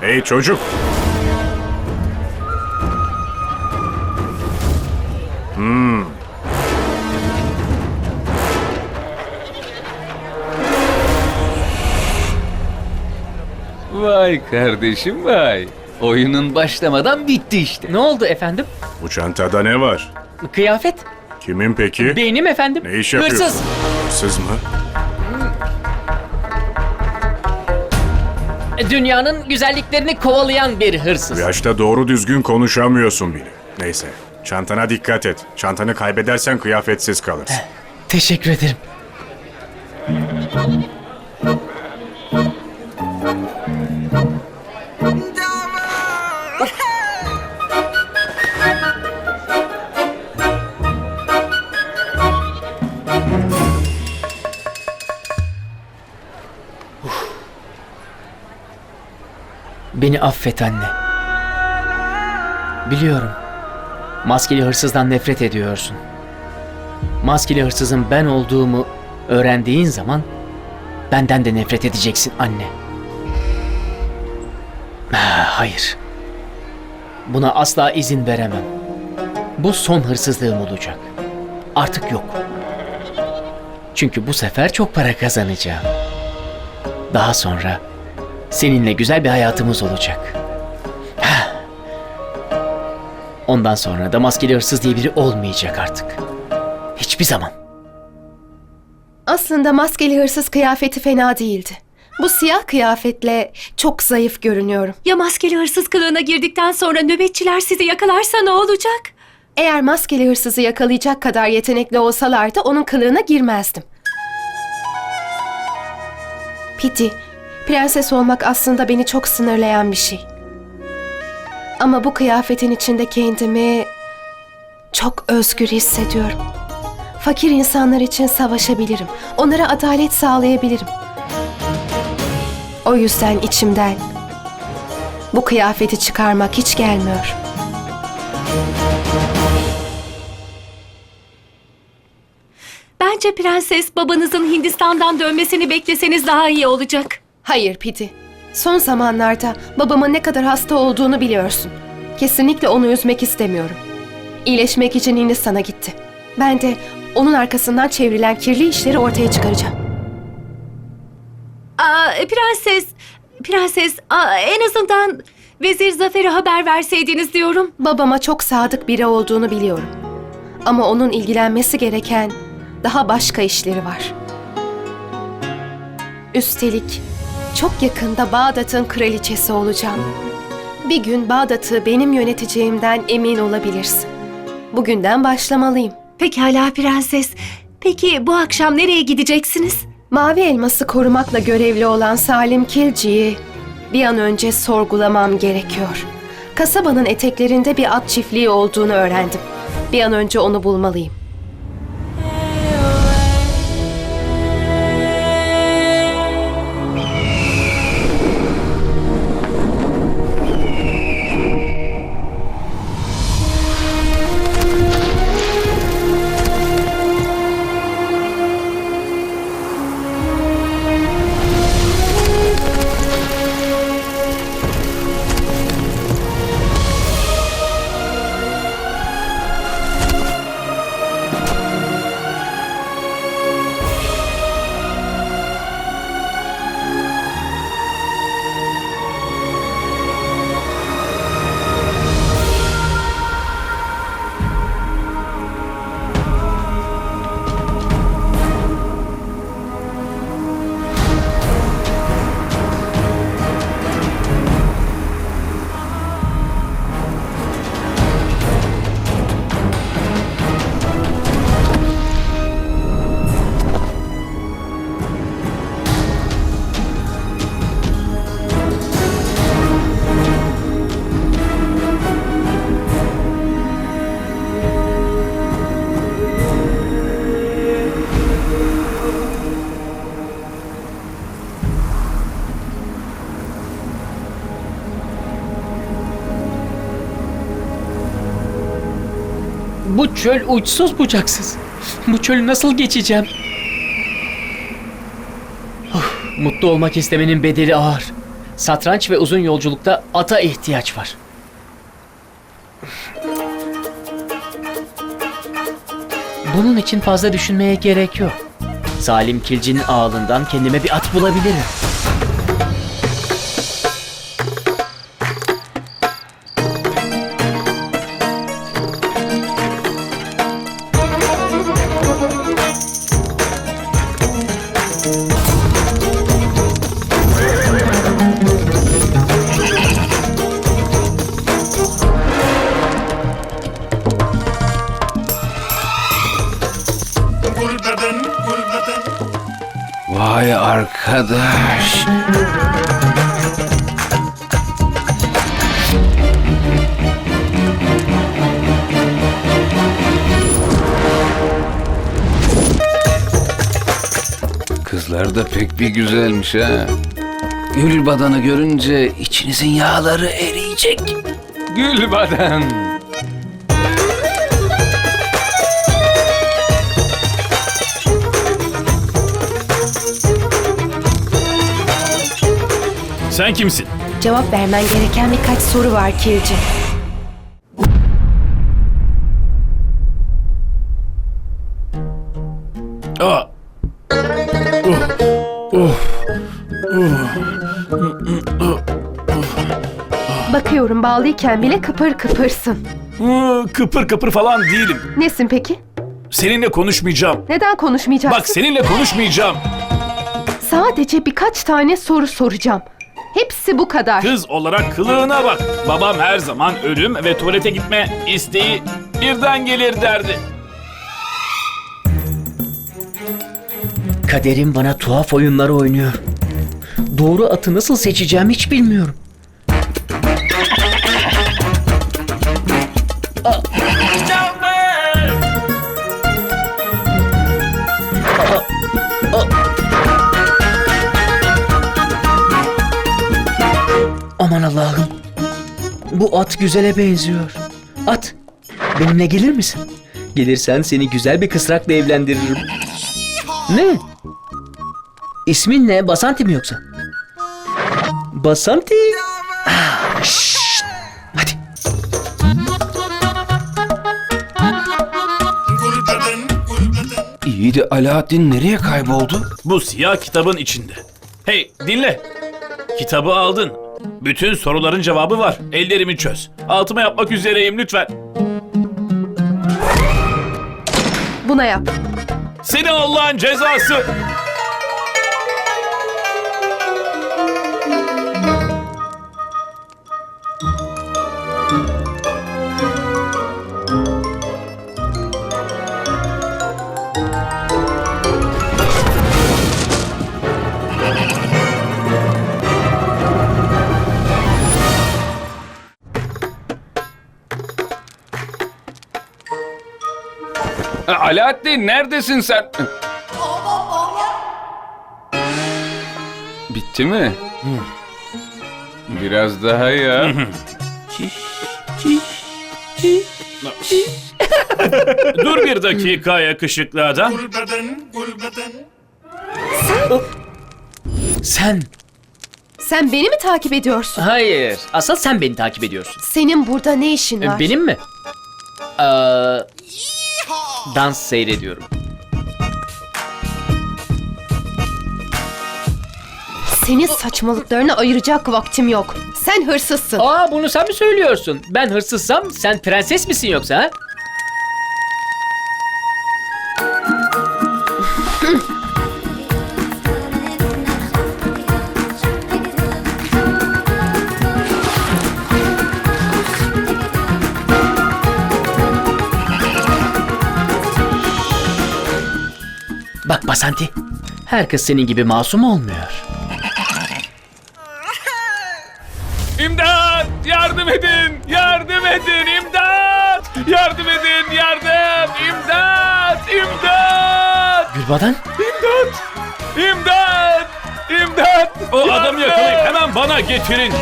Hey çocuk! Vay kardeşim vay. Oyunun başlamadan bitti işte. Ne oldu efendim? Bu çantada ne var? Kıyafet. Kimin peki? Benim efendim. Ne iş yapıyorsun? Hırsız. Hırsız mı? Dünyanın güzelliklerini kovalayan bir Bu hırsız. yaşta doğru düzgün konuşamıyorsun bile. Neyse, çantana dikkat et. Çantanı kaybedersen kıyafetsiz kalırsın. Teşekkür ederim. Beni affet anne. Biliyorum. Maskeli hırsızdan nefret ediyorsun. Maskeli hırsızın ben olduğumu öğrendiğin zaman benden de nefret edeceksin anne. Ah, Hayır. Buna asla izin veremem. Bu son hırsızlığım olacak. Artık yok. Çünkü bu sefer çok para kazanacağım. Daha sonra seninle güzel bir hayatımız olacak. Ondan sonra da maskeli hırsız diye biri olmayacak artık. Hiçbir zaman. Aslında maskeli hırsız kıyafeti fena değildi. Bu siyah kıyafetle çok zayıf görünüyorum. Ya maskeli hırsız kılığına girdikten sonra nöbetçiler sizi yakalarsa ne olacak? Eğer maskeli hırsızı yakalayacak kadar yetenekli olsalardı onun kılığına girmezdim. Piti, prenses olmak aslında beni çok sınırlayan bir şey. Ama bu kıyafetin içinde kendimi çok özgür hissediyorum. Fakir insanlar için savaşabilirim. Onlara adalet sağlayabilirim. O yüzden içimden bu kıyafeti çıkarmak hiç gelmiyor. Bence prenses babanızın Hindistan'dan dönmesini bekleseniz daha iyi olacak. Hayır Piti. Son zamanlarda babamın ne kadar hasta olduğunu biliyorsun. Kesinlikle onu üzmek istemiyorum. İyileşmek için Hindistan'a gitti. Ben de onun arkasından çevrilen kirli işleri ortaya çıkaracağım. Aa, prenses, prenses aa, en azından Vezir Zafer'e haber verseydiniz diyorum. Babama çok sadık biri olduğunu biliyorum. Ama onun ilgilenmesi gereken daha başka işleri var. Üstelik çok yakında Bağdat'ın kraliçesi olacağım. Bir gün Bağdat'ı benim yöneteceğimden emin olabilirsin. Bugünden başlamalıyım. Pekala prenses. Peki bu akşam nereye gideceksiniz? Mavi elması korumakla görevli olan Salim Kilci'yi bir an önce sorgulamam gerekiyor. Kasabanın eteklerinde bir at çiftliği olduğunu öğrendim. Bir an önce onu bulmalıyım. Çöl uçsuz bucaksız. Bu çölü nasıl geçeceğim? Of, mutlu olmak istemenin bedeli ağır. Satranç ve uzun yolculukta ata ihtiyaç var. Bunun için fazla düşünmeye gerek yok. Salim Kilci'nin ağlından kendime bir at bulabilirim. Vay arkadaş. Kızlar da pek bir güzelmiş ha. Gülbadan'ı görünce içinizin yağları eriyecek. Gülbadan. Sen kimsin? Cevap vermen gereken birkaç soru var Kirci. Aa. Bakıyorum bağlıyken bile kıpır kıpırsın. Hı, Kıpır kıpır falan değilim. Nesin peki? Seninle konuşmayacağım. Neden konuşmayacaksın? Bak seninle konuşmayacağım. Sadece birkaç tane soru soracağım. Hepsi bu kadar. Kız olarak kılığına bak. Babam her zaman ölüm ve tuvalete gitme isteği birden gelir derdi. Kaderim bana tuhaf oyunlar oynuyor. Doğru atı nasıl seçeceğim hiç bilmiyorum. Aman Allah'ım. Bu at güzele benziyor. At, benimle gelir misin? Gelirsen seni güzel bir kısrakla evlendiririm. Ne? İsmin ne? Basanti mi yoksa? Basanti? Ah, şşt. Hadi. İyi de Alaaddin nereye kayboldu? Bu siyah kitabın içinde. Hey dinle. Kitabı aldın. Bütün soruların cevabı var. Ellerimi çöz. Altıma yapmak üzereyim lütfen. Buna yap. Seni Allah'ın cezası. Alaaddin neredesin sen? Bitti mi? Biraz daha ya. Dur bir dakika yakışıklı adam. Sen. Sen beni mi takip ediyorsun? Hayır. Asıl sen beni takip ediyorsun. Senin burada ne işin E, var? Benim mi? Ee, dans seyrediyorum. Senin saçmalıklarını ayıracak vaktim yok. Sen hırsızsın. Aa bunu sen mi söylüyorsun? Ben hırsızsam sen prenses misin yoksa ha? Basanti, her kız senin gibi masum olmuyor. İmdat! Yardım edin! Yardım edin! İmdat! Yardım edin! Yardım! İmdat! İmdat! Gülbadan, İmdat! İmdat! İmdat! O adamı yakalayıp hemen bana getirin.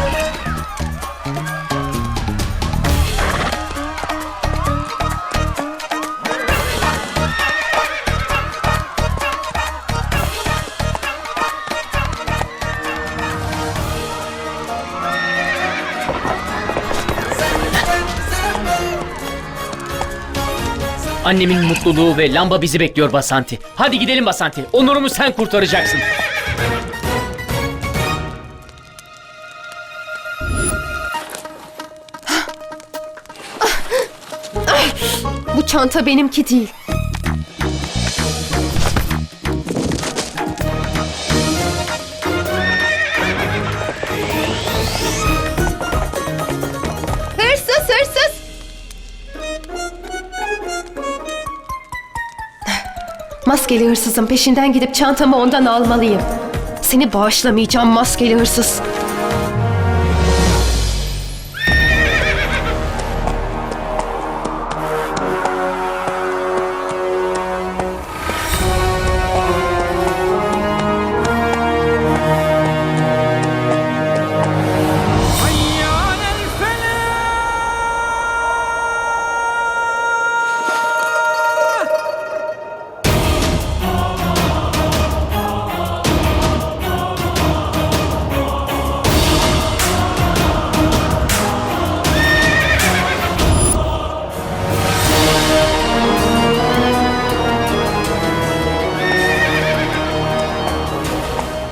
Annemin mutluluğu ve lamba bizi bekliyor Basanti. Hadi gidelim Basanti. Onurumu sen kurtaracaksın. Bu çanta benimki değil. Maskeli hırsızın peşinden gidip çantamı ondan almalıyım. Seni bağışlamayacağım maskeli hırsız.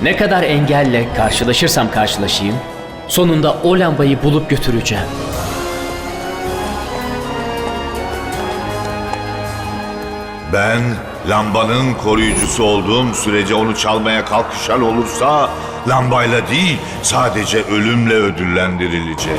Ne kadar engelle karşılaşırsam karşılaşayım, sonunda o lambayı bulup götüreceğim. Ben lambanın koruyucusu olduğum sürece onu çalmaya kalkışan olursa lambayla değil sadece ölümle ödüllendirilecek.